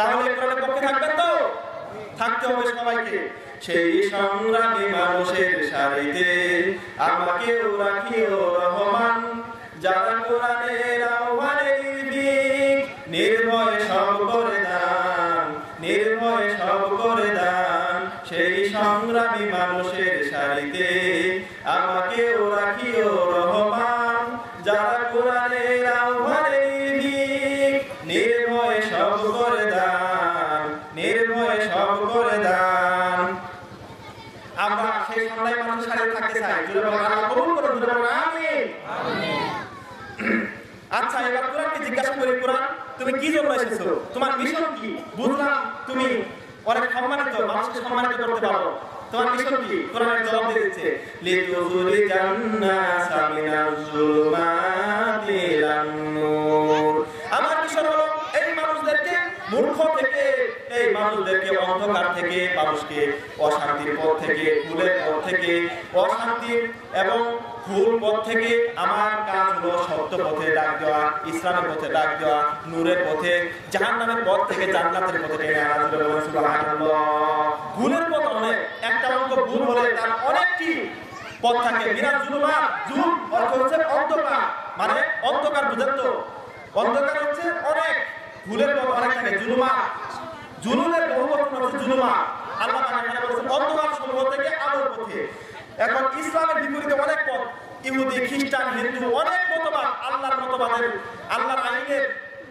তাহলে কোরআনের পক্ষে থাকবেন তো? থাকতে হবে সবাইকে। সেই সংগ্রামী মানুষের সারিতে আমাকেও রাখিও রহমান যারা কোরআনের আহ্বানে করে আচ্ছা এবার কোরআনকে জিজ্ঞাসা করি, কোরআন, তুমি কি জন্য এসেছ? তোমার মিশন কি? বুঝলাম, তুমি অনেক সম্মানিত, মানুষকে সম্মানিত করতে পারো। তোমার মিশন কি? কোরআনের জবাব দিয়ে দিচ্ছে লিতুজুরি থেকে মানুষকে অশান্তির পথ থেকে ফুলের পথ থেকে, অশান্তির এবং ভুল পথ থেকে আমার কাজ হলো সত্য পথে ডাক দেওয়া, ইসলামের পথে ডাক দেওয়া, নূরের পথে, জাহান্নামের পথ থেকে জান্নাতের পথে টেনে আনা ভুলের পথ অনেক, একটা অঙ্ক ভুল হলে তার অনেকটি পথ থাকে। বিনা জুলুমা জুল অর্থ হচ্ছে অন্ধকার। মানে অন্ধকার বুঝেন তো? অন্ধকার হচ্ছে অনেক, ভুলের পথ অনেক থাকে। জুলুমা বহু বচন হচ্ছে জুলুমা। আল্লাহ বলেছেন অন্ধকার সমূহ থেকে আলোর পথে। এখন ইসলামের বিপরীতে অনেক পথ, ইহুদি, খ্রিস্টান, হিন্দু, অনেক মতবাদ, আল্লাহর মতবাদের, আল্লাহর আইনের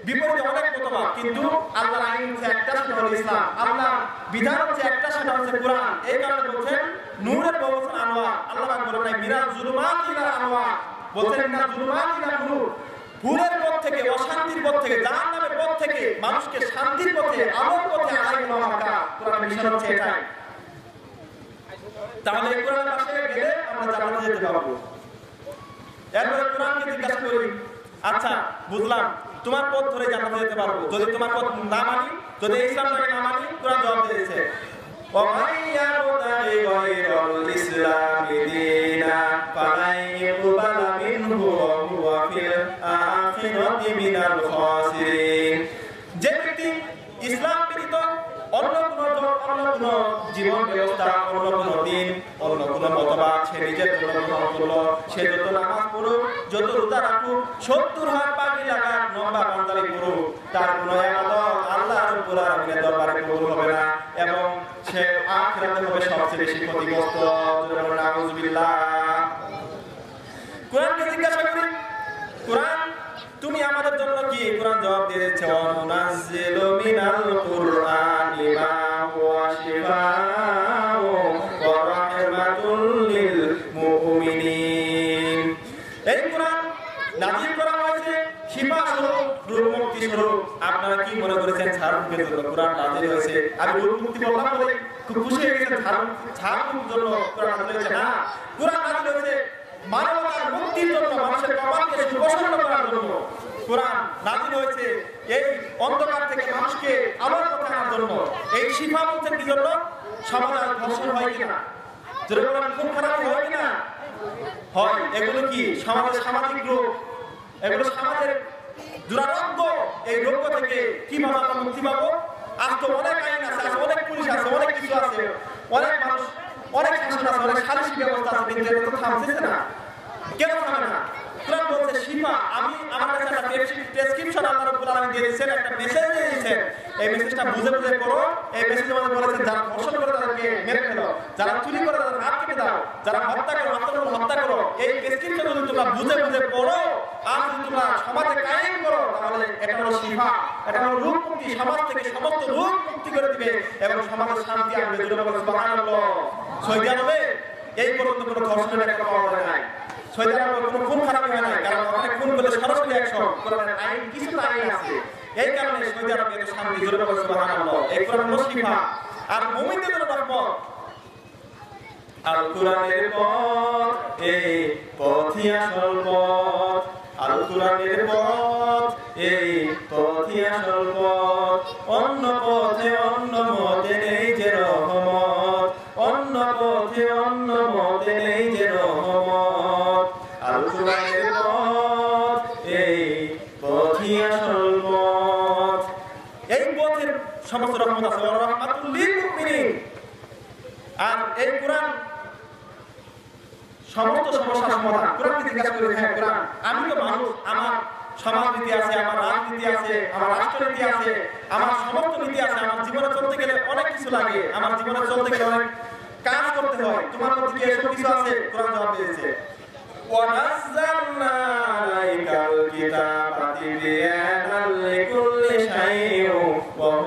বিপরীতে অনেক মতবাদ, কিন্তু আল্লাহর আইন হচ্ছে একটা, সেটা হলো ইসলাম। আল্লাহর বিধান হচ্ছে একটা, সেটা হচ্ছে কোরআন। এই কারণে বলছেন, নূরের বলছেন আনোয়ার। আল্লাহ বলেন মিরাজ জুলুমাত ইলা আনোয়ার। বলছেন না জুলুমাত ইলা নূর। ভুলের পথ থেকে অশান্তির পথ থেকে জাহান্নামের পথ থেকে মানুষকে শান্তির পথে আলোর পথে আনাই হলো আমার কাজ কোরআনের মিশন হচ্ছে এটাই তাহলে এই কোরআনের পাশে গেলে আমরা জান্নাতে যেতে পারবো এরপরে কোরআনকে জিজ্ঞাসা করি আচ্ছা বুঝলাম তোমার পথ ধরে জান্নাতে যেতে পারবো যদি তোমার পথ না মানি যদি ইসলামটাকে না মানি কোরআন জবাব দিয়েছে ومن يبتغي غير الإسلام دينا فلن يقبل منه وهو في মিনাল খাসিরিন যে ব্যক্তি ইসলাম ব্যতীত অন্য কোনো অন্য কোনো জীবন ব্যবস্থা, অন্য কোনো দিন, অন্য কোনো মতবাদ, সে নিজের জন্য সে যত নামাজ পড়ুক, যত রোজা রাখুক, সত্তর হাত পাগড়ি লাগাক লম্বা পাঞ্জাবি পড়ুক তার কোনো এবাদত আল্লাহ রব্বুল আলামিনের দরবারে কবুল হবে না এবং সে আখিরাতে হবে সবচেয়ে বেশি ক্ষতিগ্রস্ত। নাউযুবিল্লাহ কোরআন জিজ্ঞাসা আমাদের জন্য কি? কোরআন জবাব দিয়ে দিচ্ছে মিনাল কুরআনি মা হুয়া শিফাউ ওয়া লিল মুমিনিন। এই কোরআন নাযিল করা হয়েছে শিফা স্বরূপ, রূপ মুক্তি স্বরূপ। আপনারা কি মনে করেছেন ছাড় মুক্তির জন্য কোরআন নাযিল হয়েছে? আমি রূপ মুক্তি বললাম বলে খুব খুশি হয়ে গেছেন ছাড় ছাড় মুক্তির জন্য কোরআন নাযিল হয়েছে। না, কোরআন নাযিল হয়েছে মানবতার মুক্তির জন্য, মানুষের কপালকে সুপ্রসন্ন করার জন্য। কোরআন নাজিল হয়েছে, এই অন্ধকার থেকে মানুষকে আলোর পথে আনার জন্য। এই শিফা বলছেন জন্য? সমাজ আর হয় কিনা? বলেন, খুব খারাপ হয় কিনা? হয়। এগুলো কি সমাজের সামাজিক রোগ? এগুলো সমাজের দুরারোগ্য? এই রোগ থেকে কীভাবে আমরা মুক্তি পাবো? আজ তো অনেক আইন আছে, আজ অনেক পুলিশ আছে, অনেক কিছু আছে। অনেক মানুষ, অনেক শাসন আছে, অনেক সালিশি ব্যবস্থা আছে, কিন্তু এটা তো থামতেছে না। কেন থামে না? কোরআন বলছে শিফা আমি আমার কাছে একটা প্রেসক্রিপশন আল্লাহ রাব্বুল আলামিন দিয়েছেন, একটা মেসেজ দিয়েছেন। এই মেসেজটা বুঝে বুঝে করো এই মেসেজের মধ্যে বলেছেন, যারা ধর্ষণ করে তাদেরকে মেরে ফেলো, যারা চুরি করে তাদের হাত কেটে দাও, যারা হত্যা করো হত্যা করো, এই প্রেসক্রিপশন যদি তোমরা বুঝে বুঝে পড়ো, আর যদি তোমরা সমাজে কায়েম করো, তাহলে এটা হলো শিফা, এটা হলো রূপ সমাজ থেকে সমস্ত রূপ করে দিবে এবং সমাজে শান্তি আনবে। বলে, সুবহানাল্লাহ। সৌদি আরবে এই পর্যন্ত কোনো ধর্ষণের একটা পাওয়া যায় নাই। সৌদি আরবে কোনো খুন খারাপ হয় না কারণ অনেক খুন বলে সরাসরি অ্যাকশন কোরআনের আইন কিছু আইন আছে। এই কারণে সৌদি আরবে এত শান্তি জোরে বলে সুবহানাল্লাহ। এই কোরআন হলো আর মুমিনদের জন্য রহমত আল কোরআনের পথ এই পথই আসল পথ। সমস্ত রহমত আছে রহমাতুল লিল মুমিনিন আর এই কোরআন সমস্ত সমস্যার সমাধান কোরআনকে জিজ্ঞাসা করে হ্যাঁ কোরআন আমি তো মানুষ আমার সমাজ নীতি আছে আমার রাজনীতি আছে আমার রাষ্ট্রনীতি আছে আমার সমস্ত নীতি আছে আমার জীবনে চলতে গেলে অনেক কিছু লাগে আমার জীবনে চলতে গেলে অনেক কাজ করতে হয় তোমার মধ্যে কি এসব কিছু আছে কোরআন জবাব দিয়েছে ونزلنا عليك الكتاب تبيانا لكل شيء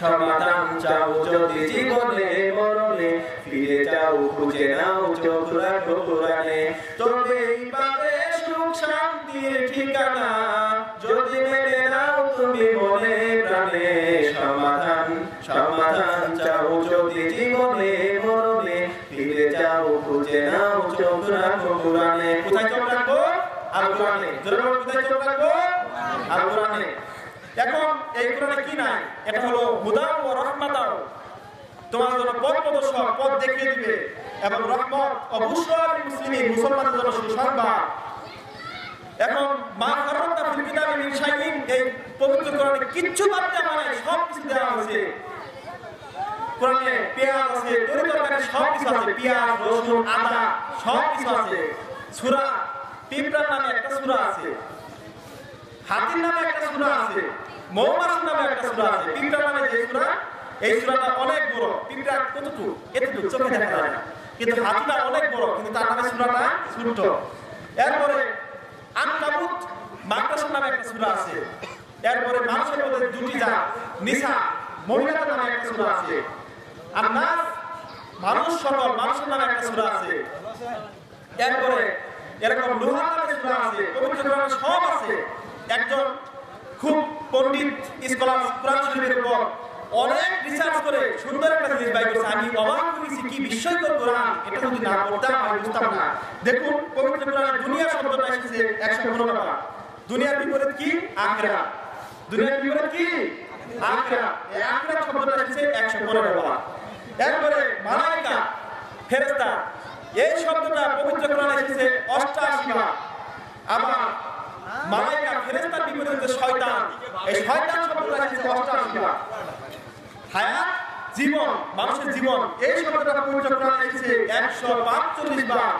সমাধান চাও যদি জীবনে মরণে ফিরে যাও খুঁজে নাও চোখ রাখো কোরআনে তবেই সুখ শান্তির ঠিকানা যদি মেনে নাও তুমি মনে প্রাণে সমাধান সমাধান চাও যদি জীবনে মরণে ফিরে যাও খুঁজে নাও চোখ রাখো কোরআনে কোথায় চোখ রাখব আর কোরআনে জোরে কোথায় চোখ রাখব আর কোরআনে এখন এই কোরআনে কি নাই? এটা হলো হুদা ও রহমাতাও তোমার জন্য পথ প্রদর্শক, পথ দেখিয়ে দিবে। এবং রহমত অবশ্যই মুসলিম মুসলমানদের জন্য সুসংবাদ। এখন মা ফারুকটা ফিল কিতাবে মিন এই পবিত্র কোরআনে কিচ্ছু বাদ দেওয়া নাই সব কিছু দেওয়া হয়েছে। কোরআনে পেঁয়াজ আছে, তরি সব কিছু আছে। পেঁয়াজ, রসুন, আদা সব কিছু আছে। সূরা, পিঁপড়ার নামে একটা সূরা আছে। হাতির নামে একটা সূরা আছে। মৌমাছির নামে একটা সূরা আছে। পিঁপড়া নামে যে সূরা? এই সূরাটা অনেক বড়। পিঁপড়া কতটুকু এতটুকু, চোখে দেখা যায় না। কিন্তু হাতিটা অনেক বড়, কিন্তু তার নামে সূরাটা ছোট এরপরে আনকাবুত মাকড়সার নামে একটা সূরা আছে। এরপরে মানুষের মধ্যে দুটি জাত, নিসা, মহিলাদের নামে একটা সূরা আছে। আর নাস মানুষ সকল, মানুষের নামে একটা সূরা আছে। এরপরে এরকম লোহা নামে সূরা আছে, পবিত্র সব পণ্ডিত স্কলার কোরআন শরীফের উপর অনেক রিসার্চ করে সুন্দর একটা জিনিস বাই করছে। আমি অবাক হয়েছি কি বিস্ময়কর কোরআন। এটা যদি না পড়তাম, আমি বুঝতাম না। দেখুন, পবিত্র কোরআনে দুনিয়া শব্দটা এসেছে একশো পনেরো বার দুনিয়ার বিপরীত কি? আখরা। দুনিয়ার বিপরীত কি? আখরা। এই শব্দটা এসেছে একশো পনেরো বার এরপরে মালাইকা ফেরেস্তা এই শব্দটা পবিত্র কোরআনে এসেছে অষ্টাশি বার। আবার মালাইকা, ফেরেশতার বিপরীতে শয়তান। এই শয়তান শব্দটা এসেছে অষ্টাশি হায়াত জীবন মানুষের জীবন। এই শব্দটা পবিত্র কোরআনে এসেছে একশো পাঁচচল্লিশ বার।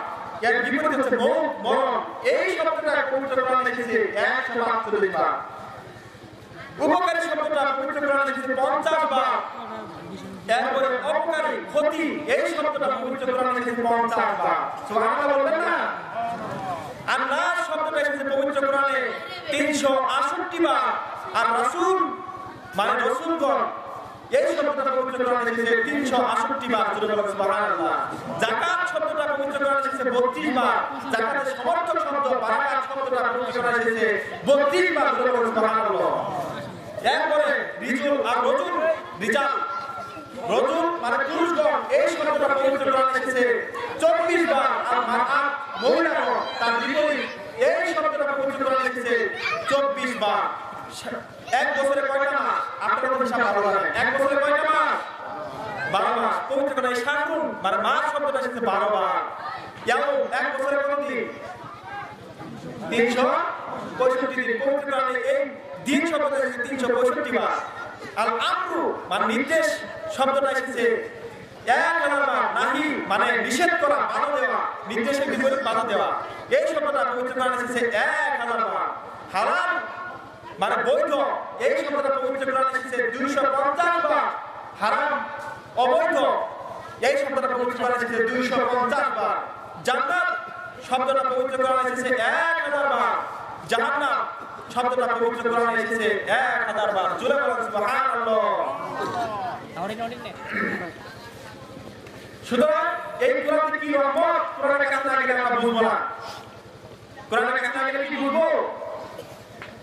এর বিপরীত হচ্ছে মৌত মরণ। এই শব্দটা পবিত্র কোরআনে এসেছে একশো পাঁচচল্লিশ বার। উপকারী শব্দটা পবিত্র কোরআনে এসেছে পঞ্চাশ বার। এরপরে অপকারী ক্ষতি এই শব্দটা পবিত্র কোরআনে এসেছে পঞ্চাশ বার। সুবহানাল্লাহ বলবেন না? আর নাস শব্দটা এসেছে পবিত্র কোরআনে তিনশো আষট্টি বার। আর রাসূল মানে রসুলগণ, এই শব্দটা পবিত্র কোরআনে এসেছে তিনশো আষট্টি বার জোরে বলেন সুবহানাল্লাহ। যাকাত শব্দটা পবিত্র কোরআনে এসেছে বত্রিশ বার। যাকাতের সমর্থক শব্দ, বারাকাত শব্দটা পবিত্র কোরআনে এসেছে বত্রিশ বার জোরে বলেন সুবহানাল্লাহ। এরপরে রিজুল আর রজুল, রিজাল। রজুল মানে পুরুষগণ, এই শব্দটা পবিত্র কোরআনে এসেছে চব্বিশ বার। আর মারআত মহিলাগণ, তার বিপরীত, এই শব্দটা পবিত্র কোরআনে এসেছে বার। এক বছরে কয়টা মাস? আপনারা হিসাব ভালো জানেন এক বছরে কয়টা মাস? বারো মাস। পবিত্র কোরআনে শাহরুন মানে মাস শব্দটা এসেছে বারো বার। ইয়াও এক বছরে কত দিন? তিনশো পঁয়ষট্টি দিন। পবিত্র কোরআনে এই দিন শব্দটা এসেছে তিনশো পঁয়ষট্টি বার। আল আমরু মানে নির্দেশ শব্দটা এসেছে। নাহি মানে নিষেধ করা, বাধা দেওয়া, নির্দেশের বিপরীত বাধা দেওয়া। এই শব্দটা পবিত্র কোরআনে এসেছে এক হাজার হারাম মানে বৈধ এই শব্দটা পবিত্র কোরআনে এসেছে দুইশো পঞ্চাশ বার। হারাম, অবৈধ, এই শব্দটা পবিত্র করা হয়েছে দুইশো পঞ্চাশ বার। জান্নাত শব্দটা পবিত্র করা হয়েছে এক হাজার বার। জাহান্নাম শব্দটা পবিত্র করা হয়েছে এক হাজার বার। জুড়ে বলেন সুতরাং এই কোরআন কি রহমত কোরআনের কাছে আমরা না। কোরআনের কাছে কি বুঝব